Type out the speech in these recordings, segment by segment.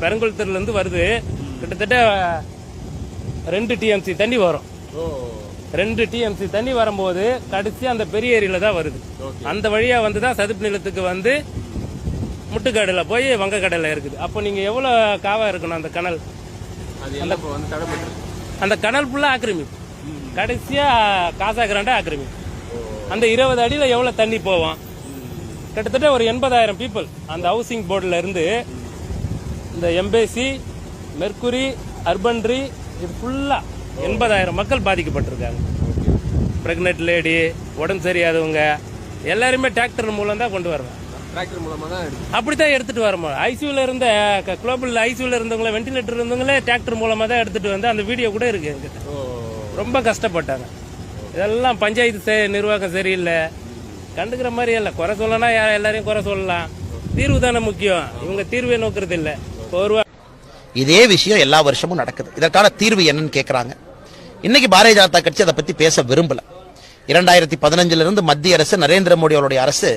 பெரங்குளத்தூர்ல இருந்து வருது. கிட்டத்தட்ட ரெண்டு டிஎம்சி தண்ணி வரும். ரெண்டு டிஎம்சி தண்ணி வரும்போது கடைசி அந்த பெரிய ஏரியில தான் வருது. அந்த வழியா வந்து தான் சதுப்பு நிலத்துக்கு வந்து முட்டுக்காடுல போய் வங்கக்கடலை இருக்குது. அப்போ நீங்க எவ்வளவு காவா இருக்கணும் அந்த கனல்? அந்த கனல் ஃபுல்லா ஆக்கிரமிப்பு. கடைசியா காசா கிராண்டா ஆக்கிரமிப்பு. அந்த இருபது அடியில எவ்வளவு தண்ணி போவோம்? கிட்டத்தட்ட ஒரு எண்பதாயிரம் பீப்புள் அந்த ஹவுசிங் போர்டுல இருந்து இந்த எம்பேசி மெர்க்குரி அர்பன்ட்ரி இது ஃபுல்லா எண்பதாயிரம் மக்கள் பாதிக்கப்பட்டிருக்காங்க. பிரெக்னென்ட் லேடி உடம்பு சரியாதவங்க எல்லாருமே டிராக்டர் மூலம் தான் கொண்டு வர்றாங்க டிராக்டர் மூலமா தான் எடுத்து அப்படித்தான் எடுத்துட்டு வரமா ஐசியூல இருந்த குளோபல் ஐசியூல இருந்தவங்கள வென்டிலேட்டர் இருந்தவங்களே டிராக்டர் மூலமா தான் எடுத்துட்டு வந்து அந்த வீடியோ கூட இருக்கு என்கிட்ட. ஓ. ரொம்ப கஷ்டப்பட்டாங்க. இதெல்லாம் பஞ்சாயத்து நிர்வாகம் சரியில்லை. கண்டுக்கிற மாதிரி இல்லை. குறை சொல்லனா எல்லாரையும் குறை சொல்லலாம். தீர்வு தானே முக்கியம். இவங்க தீர்வை நோக்குறது இல்லை இதே விஷயம் எல்லா வருஷமும் நடக்குது. இதற்கான தீர்வு என்னன்னு கேட்குறாங்க இன்னைக்கு பாரதிய ஜனதா கட்சி அதை பத்தி பேச விரும்பல. இரண்டாயிரத்தி பதினஞ்சிலிருந்து மத்திய அரசு நரேந்திர மோடி அவருடைய அரசு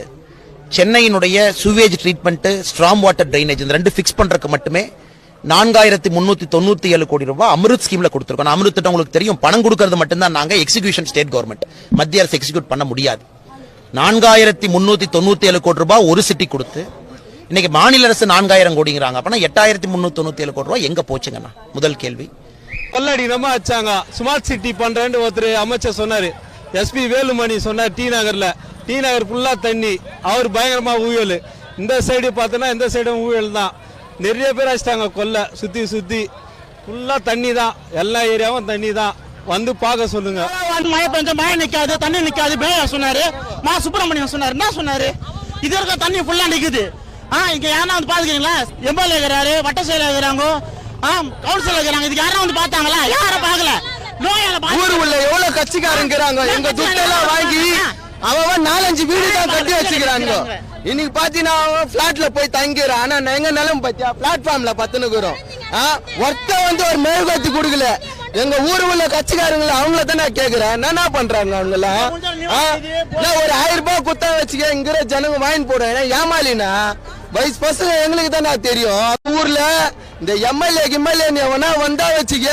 சென்னையினுடைய sewage treatment storm water drainage இந்த ரெண்டு ஃபிக்ஸ் பண்றதுக்கு மட்டுமே நான்காயிரத்தி முன்னூத்தி தொண்ணூத்தி ஏழு கோடி ரூபாய் அமிர்த் ஸ்கீம்ல கொடுத்துருக்கோம். நான் அமிர்த் திட்டம் உங்களுக்கு தெரியும். பணம் கொடுக்கறது மட்டும்தான் நாங்க எக்ஸிகியூஷன் ஸ்டேட் கவர்மெண்ட் மத்திய அரசு எக்ஸிக்யூட் பண்ண முடியாது. நான்காயிரத்தி முன்னூத்தி தொண்ணூத்தி ஏழு கோடி ரூபாய் ஒரு சிட்டி கொடுத்து இன்னைக்கு மாநில அரசு நான்காயிரம் கோடிங்கிறாங்க. அப்பனா எட்டாயிரத்தி முன்னூத்தி தொண்ணூத்தி ஏழு கோடி ரூபாய் எங்க போச்சுங்கண்ணா? முதல் கேள்வி. கொள்ளடினமா வச்சாங்க ஸ்மார்ட் சிட்டி பண்றேன்னு ஒருத்தர் அமைச்சர் சொன்னாரு. எஸ்பி வேலுமணி சொன்னார் டி நகர்ல. டி நகர் ஃபுல்லா தண்ணி. அவர் பயங்கரமா ஊழல் இந்த சைடு பார்த்தோன்னா இந்த சைடும் ஊழல் தான். நிறைய பேர் அடிச்சிட்டாங்க கொல்லை. சுத்தி சுத்தி. ஃபுல்லா தண்ணி தான். எல்லா ஏரியாவும் தண்ணி தான். வந்து பார்க்க சொல்லுங்க. மழை பெஞ்சா மழை நிக்காது தண்ணி நிக்காது. மேயா சொன்னாரு. மா சுப்பிரமணியம் சொன்னாரு. என்ன சொன்னாரு? இது இருக்க தண்ணி ஃபுல்லா நிக்குது. ஆ இங்க யாரா வந்து பாத்துக்கிறீங்களா? எம்எல்ஏ இருக்கிறாரு வட்ட செயலர் இருக்கிறாங்க. ஆ கவுன்சிலர் இருக்கிறாங்க. இதுக்கு யாரும் வந்து பார்த்தாங்களா? யாரும் பார்க்கல. நோயால ஊர் உள்ள எவ்வளவு கட்சிக்காரங்கிறாங்க எங்க துட்டெல்லாம் வாங்கி அவன் நாலஞ்சு வீடு தான் கட்டி வச்சுக்கிறாங்க இன்னைக்கு பாத்தீங்கன்னா அவன் பிளாட்ல போய் தங்கிறான் ஆனா எங்க நிலம் பத்தியா? பிளாட்ஃபார்ம்ல பத்துனுக்குறோம் ஒருத்த வந்து ஒரு மெழுகுவத்தி கொடுக்கல. எங்க ஊர் உள்ள கட்சிக்காரங்கள அவங்கள தான் கேக்குறேன். என்ன பண்றாங்க அவங்கள? ஒரு ஆயிரம் ரூபாய் குத்தா வச்சுக்க இங்கிற ஜனங்க வாங்கி ஏன்னா ஏமாலினா வயசு பசங்க எங்களுக்கு தான் தெரியும். ஊர்ல இந்த எம்எல்ஏ கிம்எல்ஏ எவனா வந்தா வச்சுக்க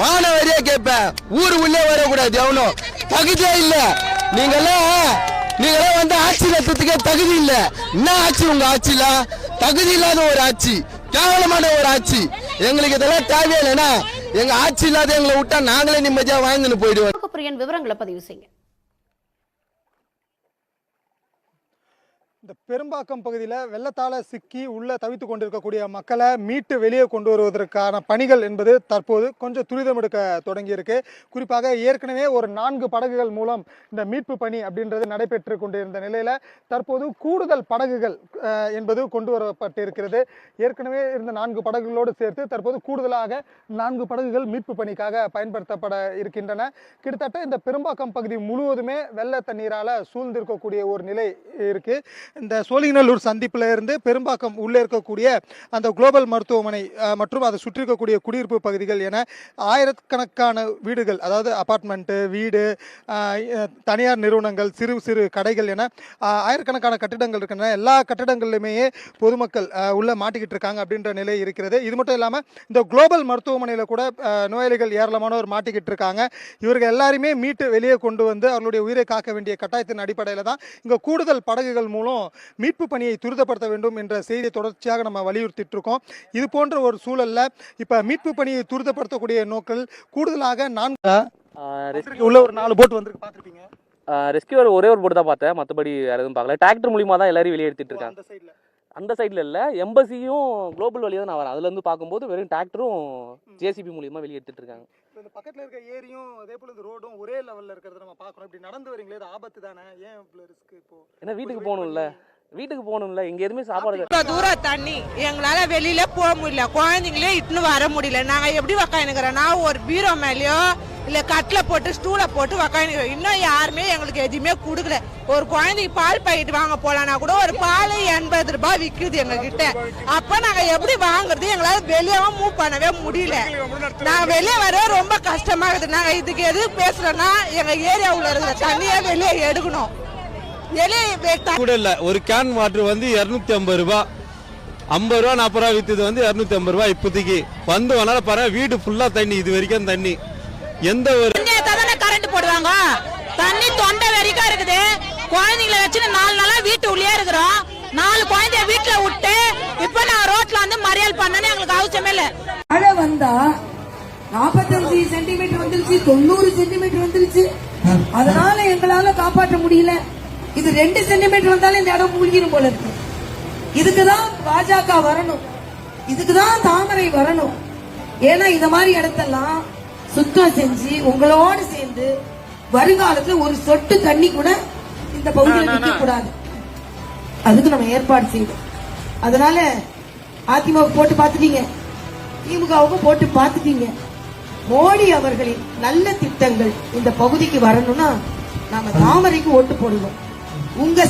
மானவரியா கேட்பேன் ஊரு உள்ளே வரக்கூடாது எவனும் தகுதியே இல்ல. நீங்கெல்லாம் நீங்களாம் வந்து ஆட்சி நடத்துறதுக்கே தகுதி இல்ல. என்ன ஆட்சி உங்க ஆட்சியில? தகுதி இல்லாத ஒரு ஆட்சி கேவலமான ஒரு ஆட்சி. எங்களுக்கு இதெல்லாம் தேவையே இல்லைன்னா எங்க ஆட்சி இல்லாத எங்களை விட்டா நாங்களே நிம்மதியா வாழ்ந்துன்னு போயிடுவோம். பிரியன் விவரங்களை பதிவு செய்யுங்க. இந்த பெரும்பாக்கம் பகுதியில் வெள்ளத்தால சிக்கி உள்ள தவித்து கொண்டிருக்கக்கூடிய மக்களை மீட்டு வெளியே கொண்டு வருவதற்கான பணிகள் என்பது தற்போது கொஞ்சம் துரிதம் எடுக்க தொடங்கியிருக்கு. குறிப்பாக ஏற்கனவே ஒரு நான்கு படகுகள் மூலம் இந்த மீட்பு பணி அப்படின்றது நடைபெற்று கொண்டிருந்த நிலையில் தற்போது கூடுதல் படகுகள் என்பது கொண்டு வரப்பட்டிருக்கிறது. ஏற்கனவே இருந்த நான்கு படகுகளோடு சேர்த்து தற்போது கூடுதலாக நான்கு படகுகள் மீட்பு பணிக்காக பயன்படுத்தப்பட இருக்கின்றன. கிட்டத்தட்ட இந்த பெரும்பாக்கம் பகுதி முழுவதுமே வெள்ள தண்ணீரால் சூழ்ந்திருக்கக்கூடிய ஒரு நிலை இருக்குது இந்த சோழிங்கநல்லூர் சந்திப்பில் இருந்து பெரும்பாக்கம் உள்ளே இருக்கக்கூடிய அந்த குளோபல் மருத்துவமனை மற்றும் அதை சுற்றி இருக்கக்கூடிய குடியிருப்பு பகுதிகள் என ஆயிரக்கணக்கான வீடுகள் அதாவது அபார்ட்மெண்ட்டு வீடு தனியார் நிறுவனங்கள் சிறு சிறு கடைகள் என ஆயிரக்கணக்கான கட்டிடங்கள் இருக்கின்றன. எல்லா கட்டிடங்கள்லையுமே பொதுமக்கள் உள்ளே மாட்டிக்கிட்டு இருக்காங்க அப்படின்ற நிலை இருக்கிறது. இது மட்டும் இல்லாமல் இந்த குளோபல் மருத்துவமனையில் கூட நோயாளிகள் ஏராளமானவர் மாட்டிக்கிட்டு இருக்காங்க. இவர்கள் எல்லாருமே மீட்டு வெளியே கொண்டு வந்து அவர்களுடைய உயிரை காக்க வேண்டிய கட்டாயத்தின் அடிப்படையில் தான் இங்கே கூடுதல் படகுகள் மூலம் மீட்பு பணியை துரிதப்படுத்த வேண்டும் என்ற செய்தியை தொடர்ச்சியாக நம்ம வலியுறுத்திட்டு இருக்கோம் இது போன்ற ஒரு சூழல்ல இப்ப மீட்பு பணியை துரிதப்படுத்தக்கூடிய நோக்கில் கூடுதலாக நான்கு உள்ள ஒரு நாலு போட் வந்திருக்கு பார்த்திருப்பீங்க? ரெஸ்கியூவர் ஒரே ஒரு போட்டு தான் பார்த்தேன். மற்றபடி வேற எதுவும் பார்க்கல. டிராக்டர் மூலியமா தான் எல்லாரையும் வெளியே எடுத்துட்டு இருக்காங்க. அந்த சைடுல இல்லை எம்பசியும் குளோபல் வழியாக தான் நான் வரேன். அதுலேருந்து பார்க்கும்போது வெறும் டிராக்டரும் ஜேசிபி மூலியமா வெளியே எடுத்துட்டு இருக்காங்க. இப்ப இந்த பக்கத்துல இருக்க ஏரியும் அதே போல இந்த ரோடும் ஒரே லெவல்ல இருக்கிறத நம்ம பார்க்கறோம் இப்படி நடந்து வரீங்களே இது ஆபத்து தானே? ஏன் இவ்வளவு ரிஸ்க் இப்போ? ஏன்னா வீட்டுக்கு போகணும்ல? வீட்டுக்கு போகணும்ல? இங்க எதுவுமே சாப்பாடு இவ்வளவு தூரம் தண்ணி. எங்களால வெளியில போக முடியல. குழந்தைங்களே இட்டுன்னு வர முடியல. நாங்க எப்படி உக்காந்துக்கிறோம் நான் ஒரு பீரோ மேலயோ இல்லை கட்டில் போட்டு ஸ்டூலை போட்டு உக்காந்துக்கிறோம் இன்னும் யாருமே எங்களுக்கு எதுவுமே கொடுக்கல. ஒரு குழந்தைக்கு பால் பாக்கெட் வாங்க போலான்னா கூட ஒரு பால் எண்பது ரூபாய் விற்குது எங்ககிட்ட. அப்போ நாங்கள் எப்படி வாங்குறது? எங்களால் வெளியாகவும் மூவ் பண்ணவே முடியல. நாங்கள் வெளியே வர ரொம்ப கஷ்டமாக இருக்குது. நாங்கள் இதுக்கு எது பேசுகிறோன்னா எங்கள் ஏரியாவில் இருக்கிற தண்ணியை வெளியே எடுக்கணும். வெளியே கூட இல்லை. ஒரு கேன் வாட்டர் வந்து இரநூத்தி ஐம்பது ரூபாய் ஐம்பது ரூபா நாற்பது ரூபா விற்றுது வந்து இரநூத்தி ஐம்பது ரூபா இப்போதைக்கு. வந்து வனால பாருங்க வீடு ஃபுல்லாக தண்ணி. இது வரைக்கும் தண்ணி. எந்த ஒரு தானே கரண்ட் போடுவாங்க? தண்ணி தொண்டை வரைக்கும் இருக்குது. குழந்தைங்கள வச்சுட்டு நாலு நாளா வீட்டு உள்ளே இருக்கிறோம். நாலு குழந்தைய வீட்டுல விட்டு இப்ப நான் ரோட்ல வந்து மறியல் பண்ணனு எங்களுக்கு அவசியமே இல்ல. மழை வந்தா நாற்பத்தஞ்சு சென்டிமீட்டர் வந்துருச்சு தொண்ணூறு சென்டிமீட்டர் வந்துருச்சு. அதனால எங்களால காப்பாற்ற முடியல. இது ரெண்டு சென்டிமீட்டர் வந்தாலும் இந்த இடம் மூழ்கிடும் போல இருக்கு. இதுக்குதான் பாஜக வரணும். இதுக்குதான் தாமரை வரணும். ஏன்னா இந்த மாதிரி இடத்தெல்லாம் சுத்தம் செஞ்சு உங்களோடு சேர்ந்து வருங்காலத்துல ஒரு சொட்டு தண்ணி கூட இந்த பகுதியில் நிக்க கூடாது அதுக்கு நம்ம ஏற்பாடு செய்யணும். அதனால அதிமுக போட்டு பார்த்துட்டீங்க. திமுகவுக்கும் போட்டு பார்த்துட்டீங்க. மோடி அவர்களின் நல்ல திட்டங்கள் இந்த பகுதிக்கு வரணும்னா நாம தாமரைக்கு ஓட்டு போடுவோம் உங்க